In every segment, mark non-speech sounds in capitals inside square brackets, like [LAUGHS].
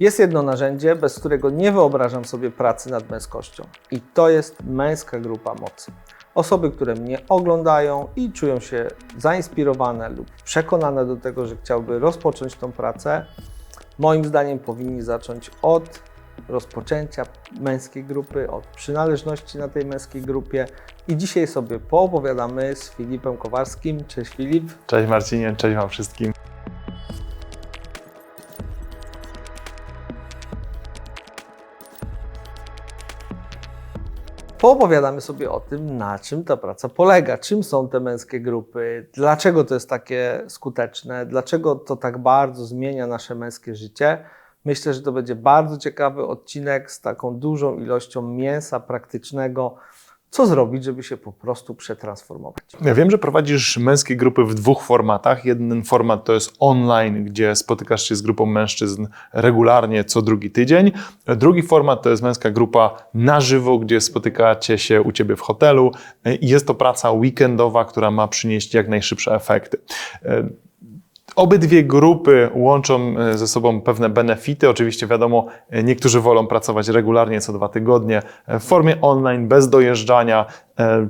Jest jedno narzędzie, bez którego nie wyobrażam sobie pracy nad męskością. I to jest męska grupa mocy. Osoby, które mnie oglądają i czują się zainspirowane lub przekonane do tego, że chciałby rozpocząć tą pracę, moim zdaniem powinni zacząć od rozpoczęcia męskiej grupy, od przynależności na tej męskiej grupie. I dzisiaj sobie poopowiadamy z Filipem Kowarskim. Cześć Filip. Cześć Marcinie, cześć Wam wszystkim. Poopowiadamy sobie o tym, na czym ta praca polega, czym są te męskie grupy, dlaczego to jest takie skuteczne, dlaczego to tak bardzo zmienia nasze męskie życie. Myślę, że to będzie bardzo ciekawy odcinek z taką dużą ilością mięsa praktycznego. Co zrobić, żeby się po prostu przetransformować? Ja wiem, że prowadzisz męskie grupy w dwóch formatach. Jeden format to jest online, gdzie spotykasz się z grupą mężczyzn regularnie co drugi tydzień. Drugi format to jest męska grupa na żywo, gdzie spotykacie się u Ciebie w hotelu jest to praca weekendowa, która ma przynieść jak najszybsze efekty. Obydwie grupy łączą e, ze sobą pewne benefity. Oczywiście, wiadomo, e, niektórzy wolą pracować regularnie co dwa tygodnie e, w formie online, bez dojeżdżania,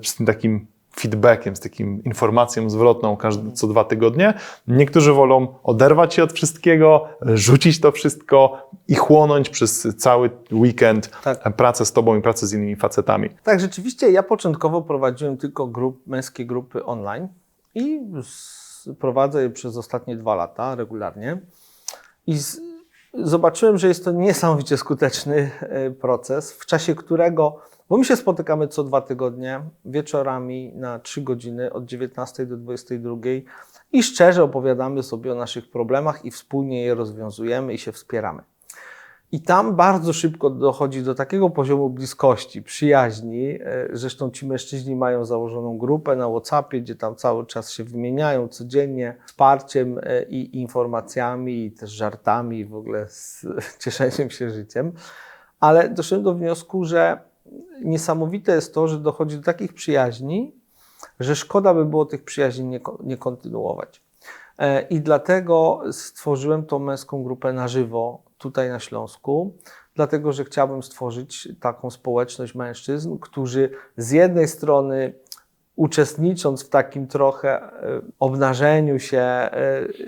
z tym takim feedbackiem, z takim informacją zwrotną każdy, co dwa tygodnie. Niektórzy wolą oderwać się od wszystkiego, rzucić to wszystko i chłonąć przez cały weekend Tak. pracę z Tobą i pracę z innymi facetami. Tak, rzeczywiście ja początkowo prowadziłem tylko grup, męskie grupy online i s- prowadzę je przez ostatnie dwa lata regularnie. I z, zobaczyłem, że jest to niesamowicie skuteczny e, proces, w czasie którego, bo my się spotykamy co dwa tygodnie, wieczorami na trzy godziny od 19 do 22 i szczerze opowiadamy sobie o naszych problemach i wspólnie je rozwiązujemy i się wspieramy. I tam bardzo szybko dochodzi do takiego poziomu bliskości, przyjaźni. e, Zresztą ci mężczyźni mają założoną grupę na WhatsAppie, gdzie tam cały czas się wymieniają codziennie wsparciem e, i informacjami, i też żartami, i w ogóle z [LAUGHS] cieszeniem się życiem. Ale doszedłem do wniosku, że niesamowite jest to, że dochodzi do takich przyjaźni, że szkoda by było tych przyjaźni nie, nie kontynuować. E, I dlatego stworzyłem tą męską grupę na żywo tutaj na Śląsku, dlatego że chciałbym stworzyć taką społeczność mężczyzn, którzy z jednej strony uczestnicząc w takim trochę e, obnażeniu się e,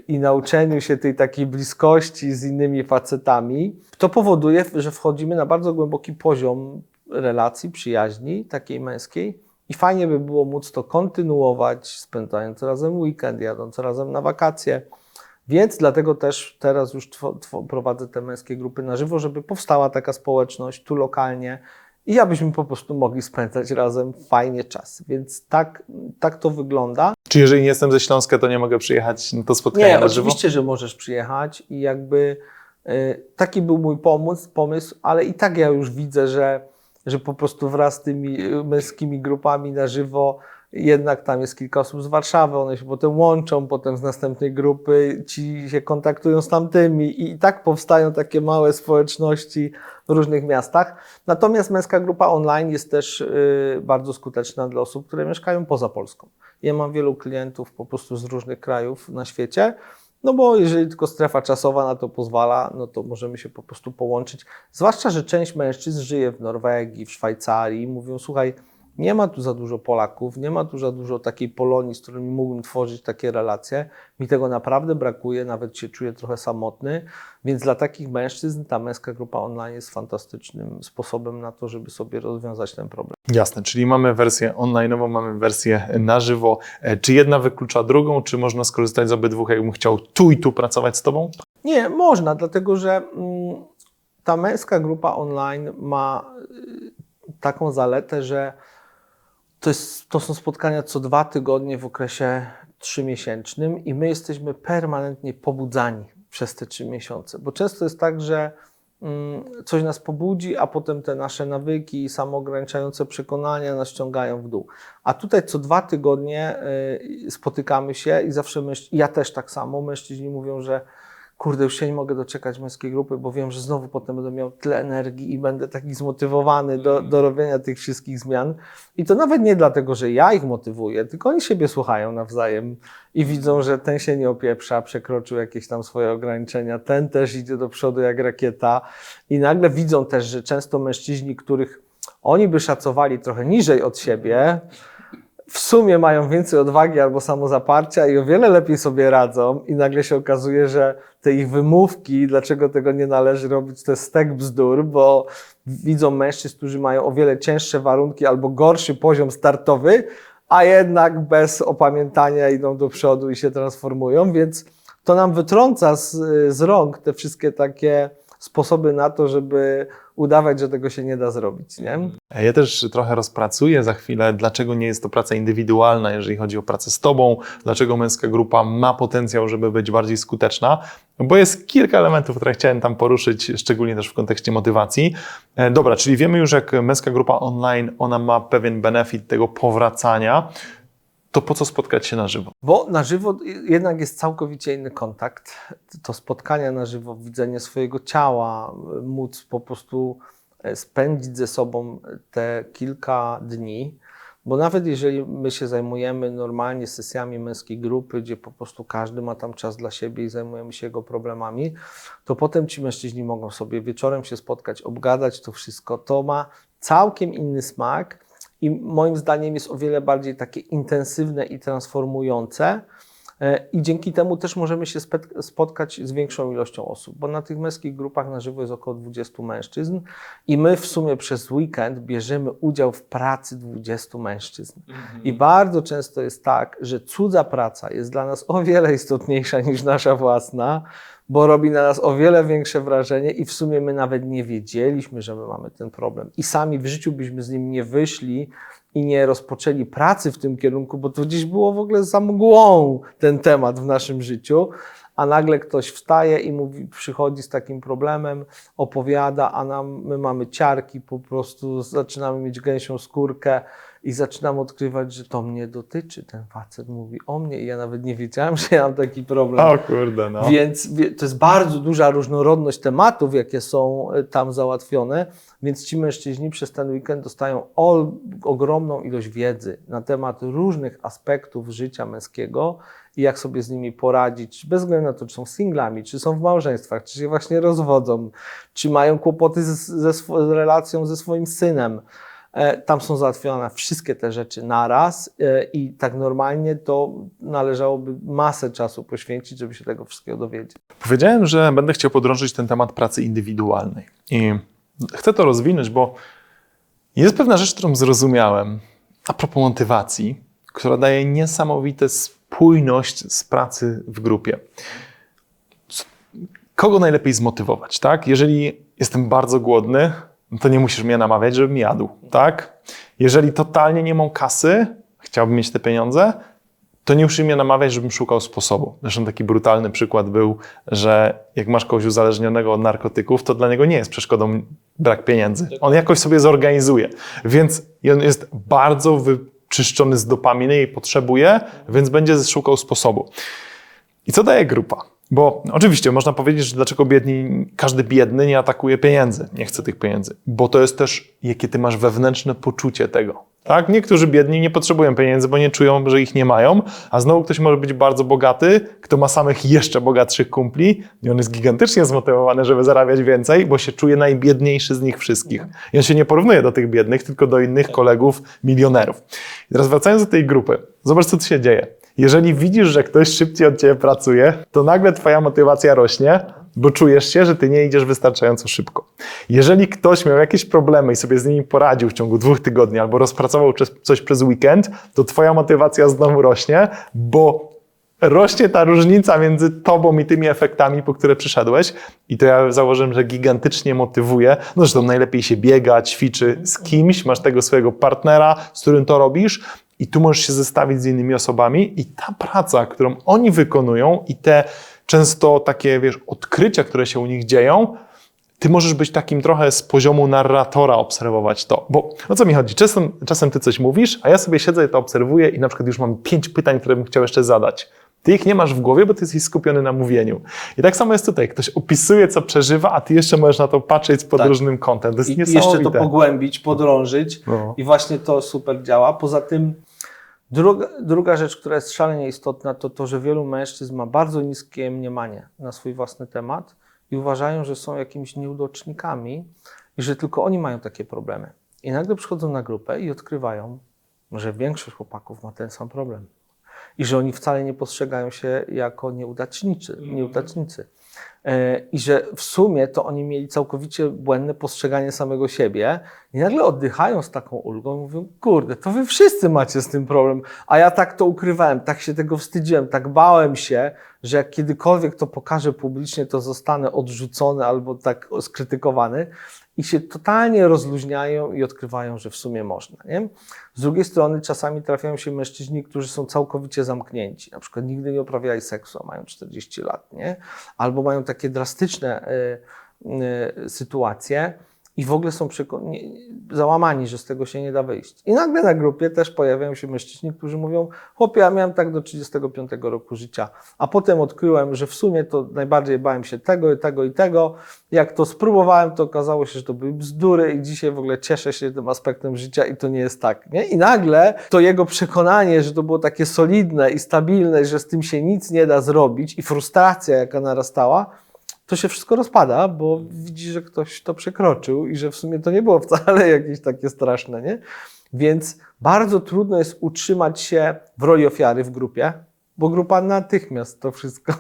i nauczeniu się tej takiej bliskości z innymi facetami, to powoduje, że wchodzimy na bardzo głęboki poziom relacji, przyjaźni takiej męskiej. I fajnie by było móc to kontynuować, spędzając razem weekend, jadąc razem na wakacje. Więc dlatego też teraz już prowadzę te męskie grupy na żywo, żeby powstała taka społeczność tu lokalnie i abyśmy po prostu mogli spędzać razem fajnie czas. Więc tak, tak to wygląda. Czy jeżeli nie jestem ze Śląska, to nie mogę przyjechać na to spotkanie Nie, na żywo? oczywiście, że możesz przyjechać i jakby y, taki był mój pomysł, pomysł, ale i tak ja już widzę, że, że po prostu wraz z tymi y, męskimi grupami na żywo jednak tam jest kilka osób z Warszawy, one się potem łączą, potem z następnej grupy ci się kontaktują z tamtymi i, tak powstają takie małe społeczności w różnych miastach. Natomiast męska grupa online jest też y, bardzo skuteczna dla osób, które mieszkają poza Polską. Ja mam wielu klientów po prostu z różnych krajów na świecie, no bo jeżeli tylko strefa czasowa na to pozwala, no to możemy się po prostu połączyć. Zwłaszcza, że część mężczyzn żyje w Norwegii, w Szwajcarii i mówią, słuchaj, nie ma tu za dużo Polaków, nie ma tu za dużo takiej Polonii, z którymi mógłbym tworzyć takie relacje. Mi tego naprawdę brakuje, nawet się czuję trochę samotny, więc dla takich mężczyzn ta męska grupa online jest fantastycznym sposobem na to, żeby sobie rozwiązać ten problem. Jasne, czyli mamy wersję online'ową, mamy wersję na żywo. E, Czy jedna wyklucza drugą, czy można skorzystać z obydwu, jakbym chciał tu i tu pracować z Tobą? Nie, można, dlatego że mm, ta męska grupa online ma y, taką zaletę, że to, jest, to są spotkania co dwa tygodnie w okresie trzymiesięcznym i my jesteśmy permanentnie pobudzani przez te trzy miesiące. Bo często jest tak, że mm, coś nas pobudzi, a potem te nasze nawyki i samoograniczające przekonania nas ściągają w dół. A tutaj co dwa tygodnie y, spotykamy się i zawsze ja też tak samo, mężczyźni mówią, że kurde, już się nie mogę doczekać męskiej grupy, bo wiem, że znowu potem będę miał tyle energii i będę taki zmotywowany do, do robienia tych wszystkich zmian. I to nawet nie dlatego, że ja ich motywuję, tylko oni siebie słuchają nawzajem i widzą, że ten się nie opieprza, przekroczył jakieś tam swoje ograniczenia, ten też idzie do przodu jak rakieta. I nagle widzą też, że często mężczyźni, których oni by szacowali trochę niżej od siebie, w sumie mają więcej odwagi albo samozaparcia i o wiele lepiej sobie radzą i nagle się okazuje, że te ich wymówki, dlaczego tego nie należy robić, to jest stek bzdur, bo widzą mężczyzn, którzy mają o wiele cięższe warunki albo gorszy poziom startowy, a jednak bez opamiętania idą do przodu i się transformują, więc to nam wytrąca z, z rąk te wszystkie takie sposoby na to, żeby udawać, że tego się nie da zrobić. Nie? Ja też trochę rozpracuję za chwilę, dlaczego nie jest to praca indywidualna, jeżeli chodzi o pracę z Tobą, dlaczego męska grupa ma potencjał, żeby być bardziej skuteczna, bo jest kilka elementów, które chciałem tam poruszyć, szczególnie też w kontekście motywacji. E, Dobra, czyli wiemy już, jak męska grupa online, ona ma pewien benefit tego powracania, to po co spotkać się na żywo? Bo na żywo jednak jest całkowicie inny kontakt. To spotkania na żywo, widzenie swojego ciała, móc po prostu e, spędzić ze sobą te kilka dni. Bo nawet jeżeli my się zajmujemy normalnie sesjami męskiej grupy, gdzie po prostu każdy ma tam czas dla siebie i zajmujemy się jego problemami, to potem ci mężczyźni mogą sobie wieczorem się spotkać, obgadać to wszystko. To ma całkiem inny smak i moim zdaniem jest o wiele bardziej takie intensywne i transformujące. E, I dzięki temu też możemy się spotkać z większą ilością osób, bo na tych męskich grupach na żywo jest około 20 mężczyzn i my w sumie przez weekend bierzemy udział w pracy 20 mężczyzn. I bardzo często jest tak, że cudza praca jest dla nas o wiele istotniejsza niż nasza własna, bo robi na nas o wiele większe wrażenie i w sumie my nawet nie wiedzieliśmy, że my mamy ten problem. I sami w życiu byśmy z nim nie wyszli i nie rozpoczęli pracy w tym kierunku, bo to gdzieś było w ogóle za mgłą ten temat w naszym życiu, a nagle ktoś wstaje i mówi, przychodzi z takim problemem, opowiada, a nam, my mamy ciarki, po prostu zaczynamy mieć gęsią skórkę i zaczynam odkrywać, że to mnie dotyczy. Ten facet mówi o mnie i ja nawet nie wiedziałem, że ja mam taki problem. O kurde, no. Więc to jest bardzo duża różnorodność tematów, jakie są e, tam załatwione, więc ci mężczyźni przez ten weekend dostają ol, ogromną ilość wiedzy na temat różnych aspektów życia męskiego i jak sobie z nimi poradzić, bez względu na to, czy są singlami, czy są w małżeństwach, czy się właśnie rozwodzą, czy mają kłopoty z, ze z relacją ze swoim synem. E, Tam są załatwione wszystkie te rzeczy naraz e, i tak normalnie to należałoby masę czasu poświęcić, żeby się tego wszystkiego dowiedzieć. Powiedziałem, że będę chciał podrążyć ten temat pracy indywidualnej. I chcę to rozwinąć, bo jest pewna rzecz, którą zrozumiałem a propos motywacji, która daje niesamowitą spójność z pracy w grupie. Kogo najlepiej zmotywować, tak? Jeżeli jestem bardzo głodny, no to nie musisz mnie namawiać, żebym jadł, tak? Jeżeli totalnie nie mam kasy, chciałbym mieć te pieniądze, to nie musisz mnie namawiać, żebym szukał sposobu. Zresztą taki brutalny przykład był, że jak masz kogoś uzależnionego od narkotyków, to dla niego nie jest przeszkodą brak pieniędzy. On jakoś sobie zorganizuje. Więc on jest bardzo wyczyszczony z dopaminy i potrzebuje, więc będzie szukał sposobu. I co daje grupa? Bo oczywiście można powiedzieć, że dlaczego biedni, każdy biedny nie atakuje pieniędzy, nie chce tych pieniędzy, bo to jest też, jakie ty masz wewnętrzne poczucie tego. Tak? Niektórzy biedni nie potrzebują pieniędzy, bo nie czują, że ich nie mają, a znowu ktoś może być bardzo bogaty, kto ma samych jeszcze bogatszych kumpli i on jest gigantycznie zmotywowany, żeby zarabiać więcej, bo się czuje najbiedniejszy z nich wszystkich. I on się nie porównuje do tych biednych, tylko do innych kolegów milionerów. I teraz wracając do tej grupy, zobacz co tu się dzieje. Jeżeli widzisz, że ktoś szybciej od ciebie pracuje, to nagle twoja motywacja rośnie, bo czujesz się, że ty nie idziesz wystarczająco szybko. Jeżeli ktoś miał jakieś problemy i sobie z nimi poradził w ciągu dwóch tygodni albo rozpracował coś przez weekend, to twoja motywacja znowu rośnie, bo rośnie ta różnica między tobą i tymi efektami, po które przyszedłeś. I to ja założyłem, że gigantycznie motywuje. No zresztą najlepiej się biega, ćwiczy z kimś, masz tego swojego partnera, z którym to robisz. I tu możesz się zestawić z innymi osobami i ta praca, którą oni wykonują i te często takie, wiesz, odkrycia, które się u nich dzieją, ty możesz być takim trochę z poziomu narratora obserwować to. Bo o co mi chodzi? Czasem, czasem ty coś mówisz, a ja sobie siedzę i to obserwuję i na przykład już mam pięć pytań, które bym chciał jeszcze zadać. Ty ich nie masz w głowie, bo ty jesteś skupiony na mówieniu. I tak samo jest tutaj. Ktoś opisuje, co przeżywa, a ty jeszcze możesz na to patrzeć pod Tak. różnym kątem. To jest I i niesamowite. jeszcze to pogłębić, podrążyć. No. I właśnie to super działa. Poza tym druga, druga rzecz, która jest szalenie istotna, to to, że wielu mężczyzn ma bardzo niskie mniemanie na swój własny temat i uważają, że są jakimiś nieudacznikami i że tylko oni mają takie problemy. I nagle przychodzą na grupę i odkrywają, że większość chłopaków ma ten sam problem. I że oni wcale nie postrzegają się jako nieudacznicy. nieudacznicy. E, I że w sumie to oni mieli całkowicie błędne postrzeganie samego siebie. I nagle oddychają z taką ulgą mówią, kurde, to wy wszyscy macie z tym problem, a ja tak to ukrywałem, tak się tego wstydziłem, tak bałem się, że jak kiedykolwiek to pokażę publicznie, to zostanę odrzucony albo tak skrytykowany i się totalnie rozluźniają i odkrywają, że w sumie można. Nie? Z drugiej strony czasami trafiają się mężczyźni, którzy są całkowicie zamknięci, na przykład nigdy nie uprawiali seksu, a mają 40 lat, nie? albo mają takie drastyczne y, y, sytuacje i w ogóle są nie, załamani, że z tego się nie da wyjść. I nagle na grupie też pojawiają się mężczyźni, którzy mówią, chłopie, ja miałem tak do 35 roku życia, a potem odkryłem, że w sumie to najbardziej bałem się tego i tego i tego. Jak to spróbowałem, to okazało się, że to były bzdury i dzisiaj w ogóle cieszę się tym aspektem życia i to nie jest tak. Nie? I nagle to jego przekonanie, że to było takie solidne i stabilne, że z tym się nic nie da zrobić i frustracja, jaka narastała, to się wszystko rozpada, bo widzi, że ktoś to przekroczył i że w sumie to nie było wcale [LAUGHS] jakieś takie straszne, nie? Więc bardzo trudno jest utrzymać się w roli ofiary w grupie, bo grupa natychmiast to wszystko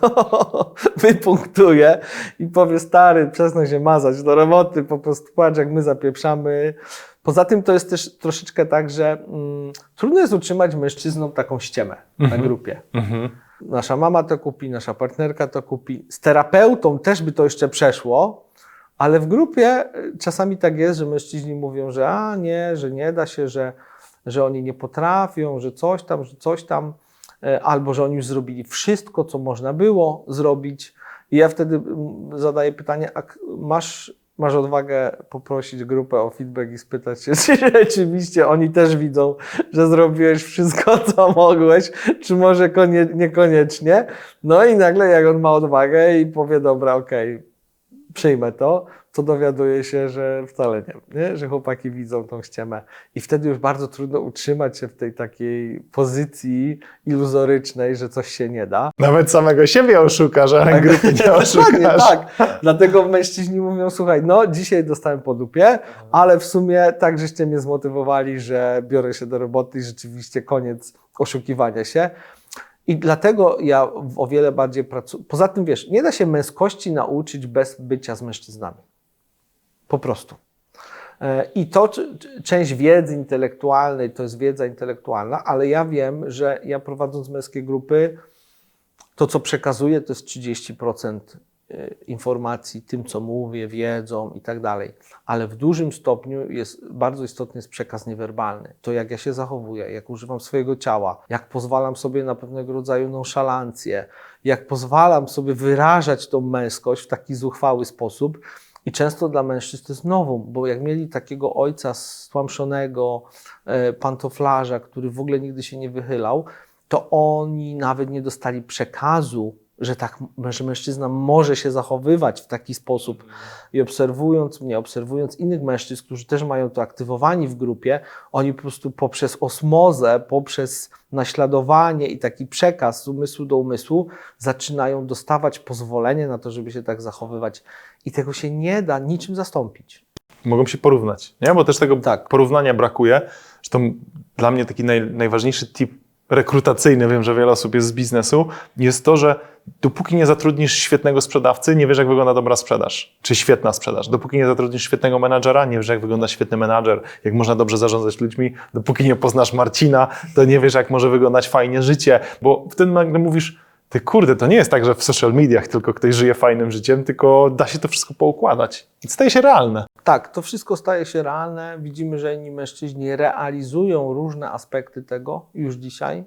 [LAUGHS] wypunktuje i powie, stary, przestań się mazać do roboty, po prostu patrz, jak my zapieprzamy. Poza tym to jest też troszeczkę tak, że mm, trudno jest utrzymać mężczyznom taką ściemę na grupie. Mhm. Nasza mama to kupi, nasza partnerka to kupi. Z terapeutą też by to jeszcze przeszło, ale w grupie y, czasami tak jest, że mężczyźni mówią, że a nie, że nie da się, że, że oni nie potrafią, że coś tam, że coś tam, e, albo że oni już zrobili wszystko, co można było zrobić. I ja wtedy mm, zadaję pytanie, a masz, masz odwagę poprosić grupę o feedback i spytać się, [LAUGHS] czy rzeczywiście oni też widzą, że zrobiłeś wszystko, co mogłeś, czy może konie, niekoniecznie. No i nagle jak on ma odwagę i powie, dobra, okej, przyjmę to, to dowiaduje się, że wcale nie, nie, że chłopaki widzą tą ściemę. I wtedy już bardzo trudno utrzymać się w tej takiej pozycji iluzorycznej, że coś się nie da. Nawet samego siebie oszukasz, a tak. grupy nie [LAUGHS] oszukasz. tak. Dlatego mężczyźni mówią, słuchaj, no dzisiaj dostałem po dupie, ale w sumie tak żeście mnie zmotywowali, że biorę się do roboty i rzeczywiście koniec oszukiwania się. I dlatego ja o wiele bardziej pracuję. Poza tym, wiesz, nie da się męskości nauczyć bez bycia z mężczyznami. Po prostu. E, I to część wiedzy intelektualnej to jest wiedza intelektualna, ale ja wiem, że ja prowadząc męskie grupy, to co przekazuję to jest 30% y, informacji tym, co mówię, wiedzą i tak dalej. Ale w dużym stopniu jest bardzo istotny jest przekaz niewerbalny. To jak ja się zachowuję, jak używam swojego ciała, jak pozwalam sobie na pewnego rodzaju nonszalancję, jak pozwalam sobie wyrażać tą męskość w taki zuchwały sposób. I często dla mężczyzn to jest nowum, bo jak mieli takiego ojca stłamszonego, e, pantoflarza, który w ogóle nigdy się nie wychylał, to oni nawet nie dostali przekazu, że tak, że mężczyzna może się zachowywać w taki sposób. I obserwując mnie, obserwując innych mężczyzn, którzy też mają to aktywowani w grupie, oni po prostu poprzez osmozę, poprzez naśladowanie i taki przekaz z umysłu do umysłu zaczynają dostawać pozwolenie na to, żeby się tak zachowywać. I tego się nie da niczym zastąpić. Mogą się porównać, nie? Bo też tego Tak. porównania brakuje. Zresztą dla mnie taki naj, najważniejszy tip rekrutacyjny, wiem, że wiele osób jest z biznesu, jest to, że dopóki nie zatrudnisz świetnego sprzedawcy, nie wiesz, jak wygląda dobra sprzedaż, czy świetna sprzedaż. Dopóki nie zatrudnisz świetnego menadżera, nie wiesz, jak wygląda świetny menadżer, jak można dobrze zarządzać ludźmi. Dopóki nie poznasz Marcina, to nie wiesz, jak może wyglądać fajnie życie, bo wtedy nagle mówisz, ty kurde, to nie jest tak, że w social mediach tylko ktoś żyje fajnym życiem, tylko da się to wszystko poukładać. I staje się realne. Tak, to wszystko staje się realne. Widzimy, że inni mężczyźni realizują różne aspekty tego już dzisiaj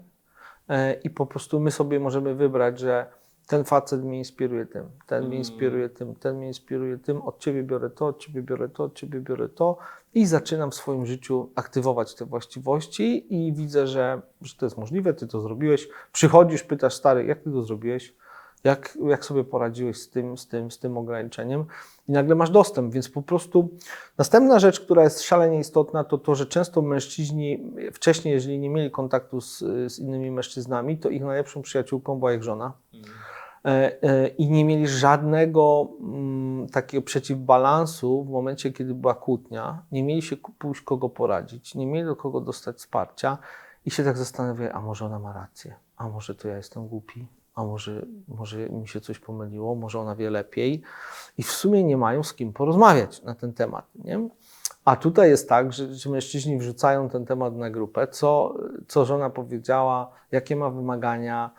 e, i po prostu my sobie możemy wybrać, że ten facet mnie inspiruje tym, ten mnie inspiruje tym, ten mnie inspiruje tym, od ciebie biorę to, od ciebie biorę to, od ciebie biorę to i zaczynam w swoim życiu aktywować te właściwości i widzę, że, że to jest możliwe, ty to zrobiłeś. Przychodzisz, pytasz stary, jak ty to zrobiłeś? Jak, jak sobie poradziłeś z tym, z tym, z tym ograniczeniem? I nagle masz dostęp, więc po prostu następna rzecz, która jest szalenie istotna, to to, że często mężczyźni wcześniej, jeżeli nie mieli kontaktu z, z innymi mężczyznami, to ich najlepszą przyjaciółką była ich żona. E, e, I nie mieli żadnego mm, takiego przeciwbalansu w momencie, kiedy była kłótnia. Nie mieli się pójść kogo poradzić, nie mieli do kogo dostać wsparcia i się tak zastanawiają, a może ona ma rację, a może to ja jestem głupi, a może, może mi się coś pomyliło, może ona wie lepiej. I w sumie nie mają z kim porozmawiać na ten temat. Nie? A tutaj jest tak, że, że mężczyźni wrzucają ten temat na grupę, co, co żona powiedziała, jakie ma wymagania,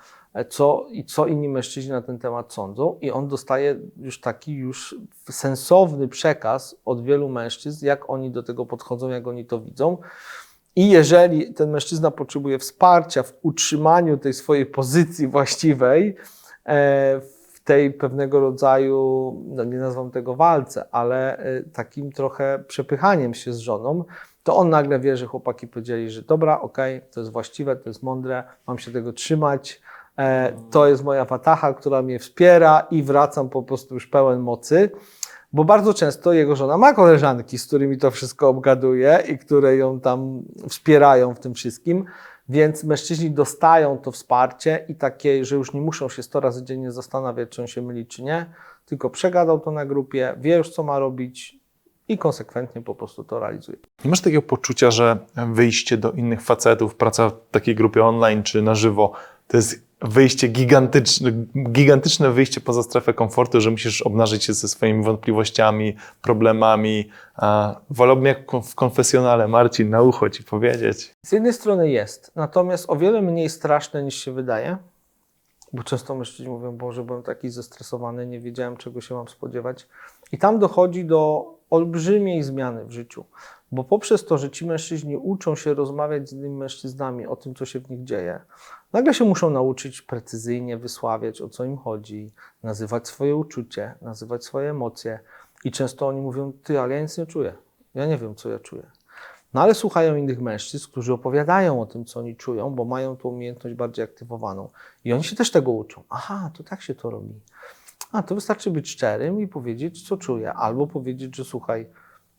co, i co inni mężczyźni na ten temat sądzą, i on dostaje już taki już sensowny przekaz od wielu mężczyzn, jak oni do tego podchodzą, jak oni to widzą. I jeżeli ten mężczyzna potrzebuje wsparcia w utrzymaniu tej swojej pozycji właściwej, e, w tej pewnego rodzaju, no nie nazwam tego walce, ale e, takim trochę przepychaniem się z żoną, to on nagle wie, że chłopaki powiedzieli, że dobra, okej, to jest właściwe, to jest mądre, mam się tego trzymać, e, to jest moja watacha, która mnie wspiera i wracam po prostu już pełen mocy. Bo bardzo często jego żona ma koleżanki, z którymi to wszystko obgaduje i które ją tam wspierają w tym wszystkim, więc mężczyźni dostają to wsparcie i takie, że już nie muszą się 100 razy dziennie zastanawiać, czy on się myli, czy nie, tylko przegadał to na grupie, wie już, co ma robić i konsekwentnie po prostu to realizuje. Nie masz takiego poczucia, że wyjście do innych facetów, praca w takiej grupie online czy na żywo, to jest wyjście gigantyczne, gigantyczne wyjście poza strefę komfortu, że musisz obnażyć się ze swoimi wątpliwościami, problemami. Wolałbym jak w konfesjonale, Marcin, na ucho ci powiedzieć. Z jednej strony jest, natomiast o wiele mniej straszne niż się wydaje, bo często mężczyźni mówią, Boże, byłem taki zestresowany, nie wiedziałem czego się mam spodziewać. I tam dochodzi do olbrzymiej zmiany w życiu, bo poprzez to, że ci mężczyźni uczą się rozmawiać z innymi mężczyznami o tym, co się w nich dzieje, nagle się muszą nauczyć precyzyjnie wysławiać, o co im chodzi, nazywać swoje uczucie, nazywać swoje emocje. I często oni mówią, ty, ale ja nic nie czuję. Ja nie wiem, co ja czuję. No ale słuchają innych mężczyzn, którzy opowiadają o tym, co oni czują, bo mają tą umiejętność bardziej aktywowaną. I oni się też tego uczą. Aha, to tak się to robi. A, to wystarczy być szczerym i powiedzieć, co czuję. Albo powiedzieć, że słuchaj,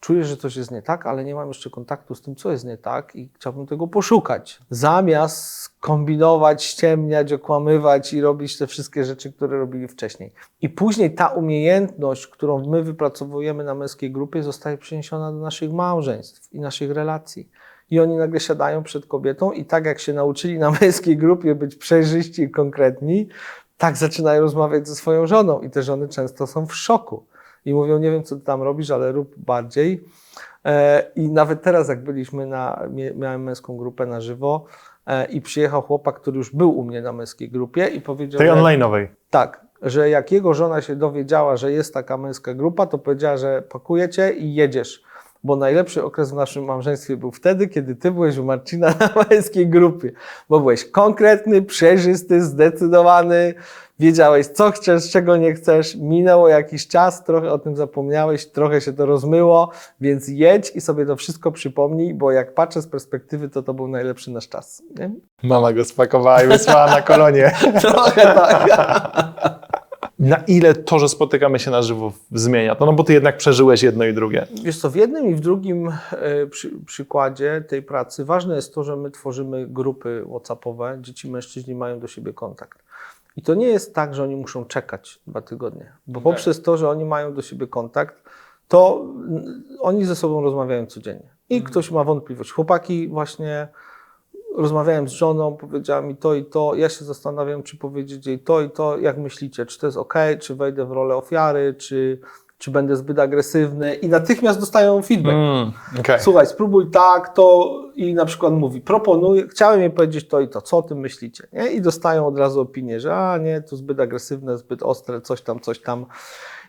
czuję, że coś jest nie tak, ale nie mam jeszcze kontaktu z tym, co jest nie tak i chciałbym tego poszukać. Zamiast kombinować, ściemniać, okłamywać i robić te wszystkie rzeczy, które robili wcześniej. I później ta umiejętność, którą my wypracowujemy na męskiej grupie, zostaje przeniesiona do naszych małżeństw i naszych relacji. I oni nagle siadają przed kobietą i tak jak się nauczyli na męskiej grupie być przejrzyści i konkretni, tak zaczynają rozmawiać ze swoją żoną. I te żony często są w szoku. I mówią, nie wiem, co ty tam robisz, ale rób bardziej. E, I nawet teraz, jak byliśmy na, miałem męską grupę na żywo e, i przyjechał chłopak, który już był u mnie na męskiej grupie i powiedział, Tej online'owej. tak, że jak jego żona się dowiedziała, że jest taka męska grupa, to powiedziała, że pakujecie i jedziesz. Bo najlepszy okres w naszym małżeństwie był wtedy, kiedy ty byłeś u Marcina na męskiej grupie. Bo byłeś konkretny, przejrzysty, zdecydowany, wiedziałeś, co chcesz, czego nie chcesz. Minęło jakiś czas, trochę o tym zapomniałeś, trochę się to rozmyło, więc jedź i sobie to wszystko przypomnij, bo jak patrzę z perspektywy, to to był najlepszy nasz czas. Nie? Mama go spakowała i wysłała na kolonie. [LAUGHS] Trochę tak. [LAUGHS] Na ile to, że spotykamy się na żywo zmienia to? No bo ty jednak przeżyłeś jedno i drugie. Wiesz co, w jednym i w drugim e, przy, przykładzie tej pracy ważne jest to, że my tworzymy grupy WhatsAppowe, dzieci i mężczyźni mają do siebie kontakt. I to nie jest tak, że oni muszą czekać dwa tygodnie, bo Okej. poprzez to, że oni mają do siebie kontakt, to oni ze sobą rozmawiają codziennie. I ktoś ma wątpliwość. Chłopaki właśnie rozmawiałem z żoną, powiedziała mi to i to, ja się zastanawiam, czy powiedzieć jej to i to, jak myślicie, czy to jest ok, czy wejdę w rolę ofiary, czy, czy będę zbyt agresywny i natychmiast dostają feedback. Mm, okej. Słuchaj, spróbuj tak, to i na przykład mówi, proponuję, chciałem jej powiedzieć to i to, co o tym myślicie? Nie? I dostają od razu opinię, że a nie, to zbyt agresywne, zbyt ostre, coś tam, coś tam.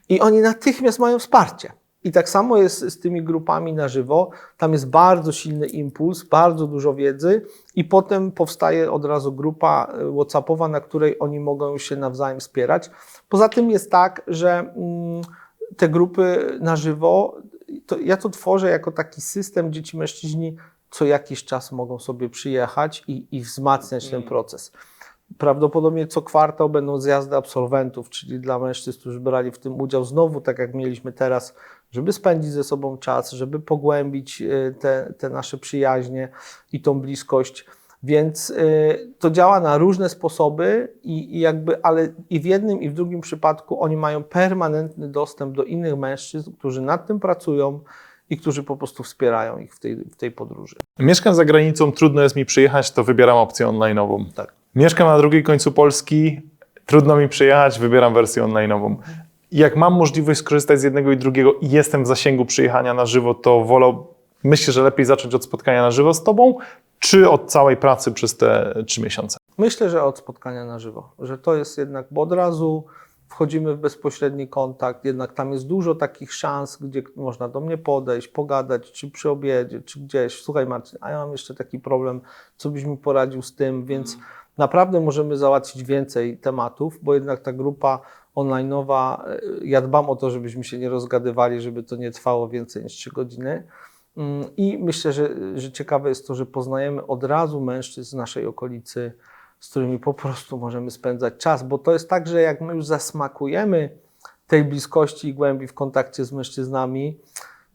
I oni natychmiast mają wsparcie. I tak samo jest z tymi grupami na żywo. Tam jest bardzo silny impuls, bardzo dużo wiedzy, i potem powstaje od razu grupa e, WhatsAppowa, na której oni mogą się nawzajem wspierać. Poza tym jest tak, że mm, te grupy na żywo, to ja to tworzę jako taki system, gdzie ci mężczyźni co jakiś czas mogą sobie przyjechać i, i wzmacniać ten proces. Prawdopodobnie co kwartał będą zjazdy absolwentów, czyli dla mężczyzn, którzy brali w tym udział, znowu tak jak mieliśmy teraz, żeby spędzić ze sobą czas, żeby pogłębić y, te, te nasze przyjaźnie i tą bliskość. Więc y, to działa na różne sposoby, i, i jakby, ale i w jednym, i w drugim przypadku oni mają permanentny dostęp do innych mężczyzn, którzy nad tym pracują i którzy po prostu wspierają ich w tej, w tej podróży. Mieszkam za granicą, trudno jest mi przyjechać, to wybieram opcję online'ową. Tak. Mieszkam na drugim końcu Polski, trudno mi przyjechać, wybieram wersję online'ową. Jak mam możliwość skorzystać z jednego i drugiego i jestem w zasięgu przyjechania na żywo, to wolę, myślę, że lepiej zacząć od spotkania na żywo z Tobą, czy od całej pracy przez te trzy miesiące? Myślę, że od spotkania na żywo, że to jest jednak, bo od razu wchodzimy w bezpośredni kontakt, jednak tam jest dużo takich szans, gdzie można do mnie podejść, pogadać, czy przy obiedzie, czy gdzieś. Słuchaj Marcin, a ja mam jeszcze taki problem, co byś mi poradził z tym, więc naprawdę możemy załatwić więcej tematów, bo jednak ta grupa online'owa, e, ja dbam o to, żebyśmy się nie rozgadywali, żeby to nie trwało więcej niż 3 godziny. Mm, I myślę, że, że ciekawe jest to, że poznajemy od razu mężczyzn z naszej okolicy, z którymi po prostu możemy spędzać czas, bo to jest tak, że jak my już zasmakujemy tej bliskości i głębi w kontakcie z mężczyznami,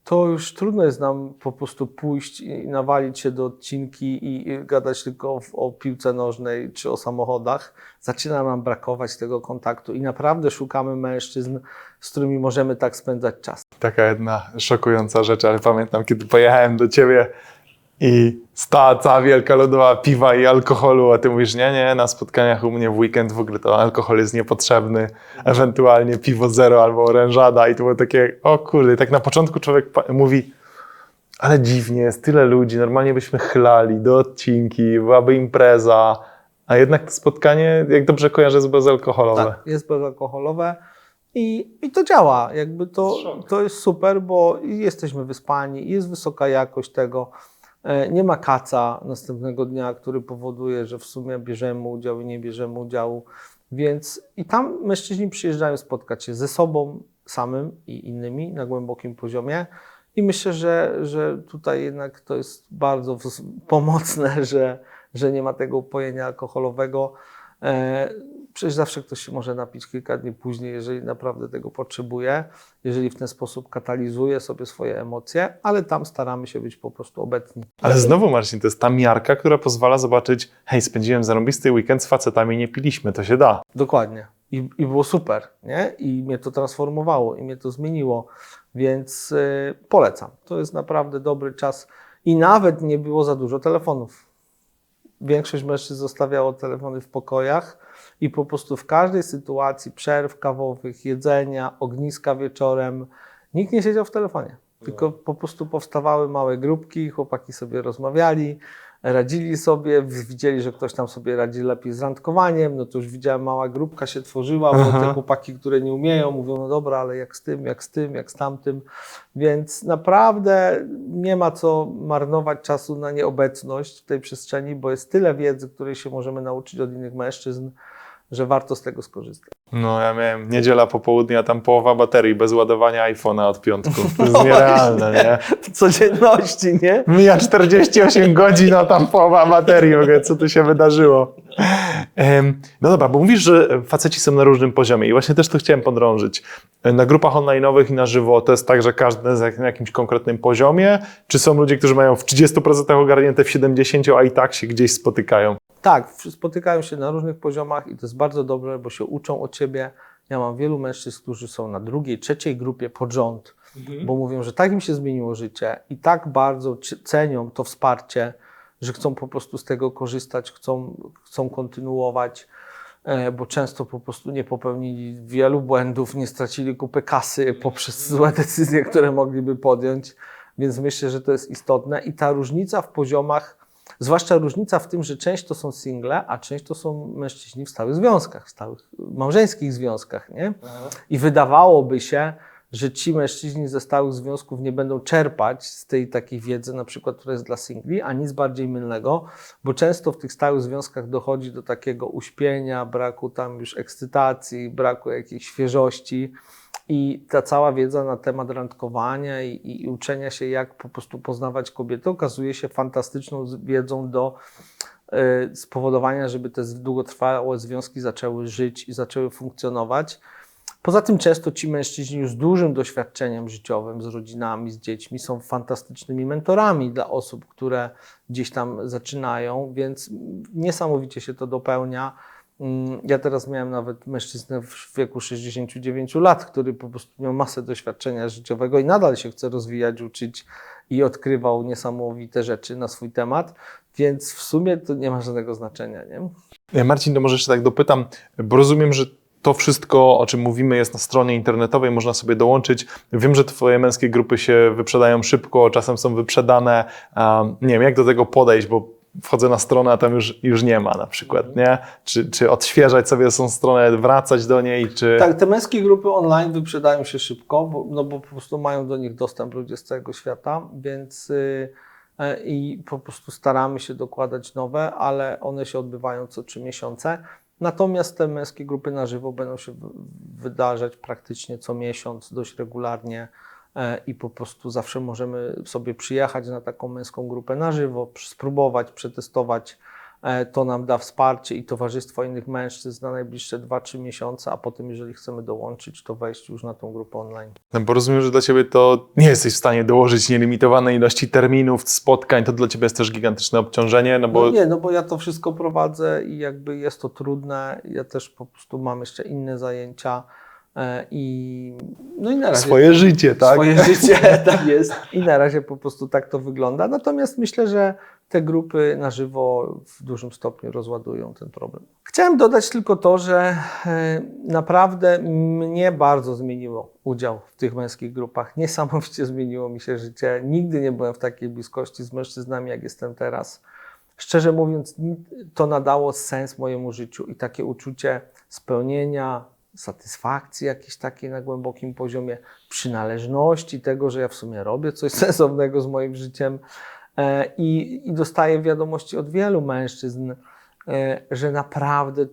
to już trudno jest nam po prostu pójść i nawalić się do odcinki i, gadać tylko o piłce nożnej czy o samochodach. Zaczyna nam brakować tego kontaktu i naprawdę szukamy mężczyzn, z którymi możemy tak spędzać czas. Taka jedna szokująca rzecz, ale pamiętam, kiedy pojechałem do Ciebie i stała cała wielka lodowa piwa i alkoholu, a Ty mówisz, nie, nie, na spotkaniach u mnie w weekend w ogóle to alkohol jest niepotrzebny, ewentualnie piwo zero albo orężada i to było takie, o kurde, tak na początku człowiek mówi, ale dziwnie, jest tyle ludzi, normalnie byśmy chlali do odcinki, byłaby impreza, a jednak to spotkanie, jak dobrze kojarzę, jest bezalkoholowe. Tak, jest bezalkoholowe i, i to działa. Jakby to, to jest super, bo jesteśmy wyspani, jest wysoka jakość tego. E, Nie ma kaca następnego dnia, który powoduje, że w sumie bierzemy udział i nie bierzemy udziału. Więc i tam mężczyźni przyjeżdżają spotkać się ze sobą samym i innymi na głębokim poziomie. I myślę, że, że tutaj jednak to jest bardzo pomocne, [LAUGHS] że, że nie ma tego upojenia alkoholowego. E, Przecież zawsze ktoś się może napić kilka dni później, jeżeli naprawdę tego potrzebuje, jeżeli w ten sposób katalizuje sobie swoje emocje, ale tam staramy się być po prostu obecni. Ale znowu, Marcin, to jest ta miarka, która pozwala zobaczyć, hej, spędziłem zarąbisty weekend z facetami, nie piliśmy, to się da. Dokładnie. I, I było super, nie? I mnie to transformowało, i mnie to zmieniło, więc y, polecam. To jest naprawdę dobry czas. I nawet nie było za dużo telefonów. Większość mężczyzn zostawiało telefony w pokojach i po prostu w każdej sytuacji przerw kawowych, jedzenia, ogniska wieczorem, nikt nie siedział w telefonie. Tylko po prostu powstawały małe grupki, chłopaki sobie rozmawiali, radzili sobie, widzieli, że ktoś tam sobie radzi lepiej z randkowaniem, no to już widziałem, mała grupka się tworzyła, bo Aha. te chłopaki, które nie umieją, mówią, no dobra, ale jak z tym, jak z tym, jak z tamtym, więc naprawdę nie ma co marnować czasu na nieobecność w tej przestrzeni, bo jest tyle wiedzy, której się możemy nauczyć od innych mężczyzn, że warto z tego skorzystać. No, ja miałem niedziela popołudnie, a tam połowa baterii bez ładowania iPhone'a od piątku. To jest [LAUGHS] No nierealne, nie? W codzienności, nie? Mija 48 godzin, a tam połowa baterii, ogóle, co tu się wydarzyło? No dobra, bo mówisz, że faceci są na różnym poziomie i właśnie też to chciałem podrążyć. Na grupach online'owych i na żywo to jest tak, że każdy jest na jakimś konkretnym poziomie? Czy są ludzie, którzy mają w 30% ogarnięte, w 70%, a i tak się gdzieś spotykają? Tak, spotykają się na różnych poziomach i to jest bardzo dobre, bo się uczą od ciebie. Ja mam wielu mężczyzn, którzy są na drugiej, trzeciej grupie pod rząd, bo mówią, że tak im się zmieniło życie i tak bardzo cenią to wsparcie, że chcą po prostu z tego korzystać, chcą, chcą kontynuować, e, bo często po prostu nie popełnili wielu błędów, nie stracili kupy kasy poprzez złe decyzje, które mogliby podjąć, więc myślę, że to jest istotne. I ta różnica w poziomach Zwłaszcza różnica w tym, że część to są single, a część to są mężczyźni w stałych związkach, w stałych małżeńskich związkach, nie? I wydawałoby się, że ci mężczyźni ze stałych związków nie będą czerpać z tej takiej wiedzy, na przykład, która jest dla singli, a nic bardziej mylnego, bo często w tych stałych związkach dochodzi do takiego uśpienia, braku tam już ekscytacji, braku jakiejś świeżości. I ta cała wiedza na temat randkowania i, i, uczenia się, jak po prostu poznawać kobietę, okazuje się fantastyczną wiedzą do y, spowodowania, żeby te długotrwałe związki zaczęły żyć i zaczęły funkcjonować. Poza tym często ci mężczyźni z dużym doświadczeniem życiowym, z rodzinami, z dziećmi są fantastycznymi mentorami dla osób, które gdzieś tam zaczynają, więc niesamowicie się to dopełnia. Mm, Ja teraz miałem nawet mężczyznę w wieku 69 lat, który po prostu miał masę doświadczenia życiowego i nadal się chce rozwijać, uczyć i odkrywał niesamowite rzeczy na swój temat, więc w sumie to nie ma żadnego znaczenia, nie? E, Marcin, to może jeszcze tak dopytam, bo rozumiem, że to wszystko, o czym mówimy, jest na stronie internetowej, można sobie dołączyć. Wiem, że Twoje męskie grupy się wyprzedają szybko, czasem są wyprzedane. Nie wiem, jak do tego podejść, bo wchodzę na stronę, a tam już, już nie ma na przykład, nie? Czy, czy odświeżać sobie tą stronę, wracać do niej, czy... Tak, te męskie grupy online wyprzedają się szybko, bo, no bo po prostu mają do nich dostęp ludzie z całego świata, więc y, e, i po prostu staramy się dokładać nowe, ale one się odbywają co trzy miesiące. Natomiast te męskie grupy na żywo będą się wydarzać praktycznie co miesiąc, dość regularnie i po prostu zawsze możemy sobie przyjechać na taką męską grupę na żywo, spróbować, przetestować. E, To nam da wsparcie i towarzystwo innych mężczyzn na najbliższe 2-3 miesiące, a potem, jeżeli chcemy dołączyć, to wejść już na tą grupę online. No, bo rozumiem, że dla Ciebie to nie jesteś w stanie dołożyć nielimitowanej ilości terminów, spotkań, to dla Ciebie jest też gigantyczne obciążenie, no bo... No nie, no bo ja to wszystko prowadzę i jakby jest to trudne. Ja też po prostu mam jeszcze inne zajęcia e, i no i na razie Swoje życie, tak? swoje [LAUGHS] życie tak jest [LAUGHS] i na razie po prostu tak to wygląda. Natomiast myślę, że te grupy na żywo w dużym stopniu rozładują ten problem. Chciałem dodać tylko to, że e, naprawdę mnie bardzo zmieniło udział w tych męskich grupach. Niesamowicie [LAUGHS] zmieniło mi się życie. Nigdy nie byłem w takiej bliskości z mężczyznami, jak jestem teraz. Szczerze mówiąc, to nadało sens mojemu życiu i takie uczucie spełnienia, satysfakcji jakiejś takiej na głębokim poziomie, przynależności tego, że ja w sumie robię coś [LAUGHS] sensownego z moim życiem. E, I, i dostaję wiadomości od wielu mężczyzn, e, że naprawdę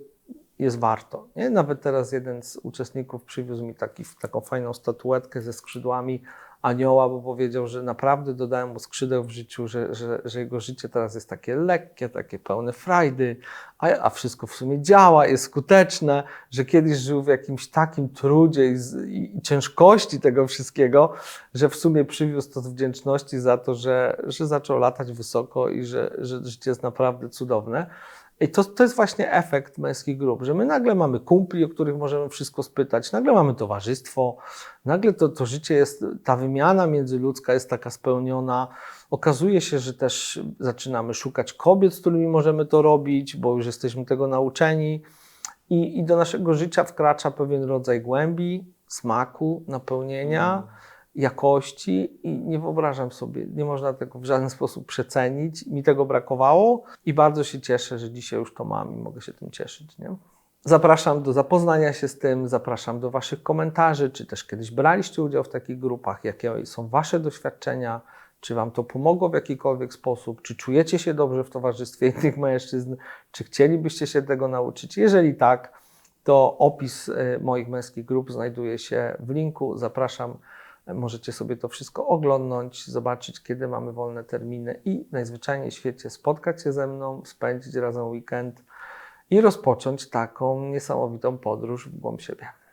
jest warto. Nie? Nawet teraz jeden z uczestników przywiózł mi taki, taką fajną statuetkę ze skrzydłami anioła, bo powiedział, że naprawdę dodają mu skrzydeł w życiu, że, że, że jego życie teraz jest takie lekkie, takie pełne frajdy, a, a wszystko w sumie działa, jest skuteczne, że kiedyś żył w jakimś takim trudzie i, z, i ciężkości tego wszystkiego, że w sumie przywiózł to z wdzięczności za to, że, że zaczął latać wysoko i że, że życie jest naprawdę cudowne. I to, to jest właśnie efekt męskich grup, że my nagle mamy kumpli, o których możemy wszystko spytać, nagle mamy towarzystwo, nagle to, to życie jest, ta wymiana międzyludzka jest taka spełniona. Okazuje się, że też zaczynamy szukać kobiet, z którymi możemy to robić, bo już jesteśmy tego nauczeni. I, i do naszego życia wkracza pewien rodzaj głębi, smaku, napełnienia jakości i nie wyobrażam sobie, nie można tego w żaden sposób przecenić. Mi tego brakowało i bardzo się cieszę, że dzisiaj już to mam i mogę się tym cieszyć. Nie? Zapraszam do zapoznania się z tym, zapraszam do Waszych komentarzy, czy też kiedyś braliście udział w takich grupach, jakie są Wasze doświadczenia, czy Wam to pomogło w jakikolwiek sposób, czy czujecie się dobrze w towarzystwie innych mężczyzn, czy chcielibyście się tego nauczyć. Jeżeli tak, to opis e, moich męskich grup znajduje się w linku. Zapraszam. Możecie sobie to wszystko oglądnąć, zobaczyć, kiedy mamy wolne terminy i najzwyczajniej w świecie spotkać się ze mną, spędzić razem weekend i rozpocząć taką niesamowitą podróż w głąb siebie.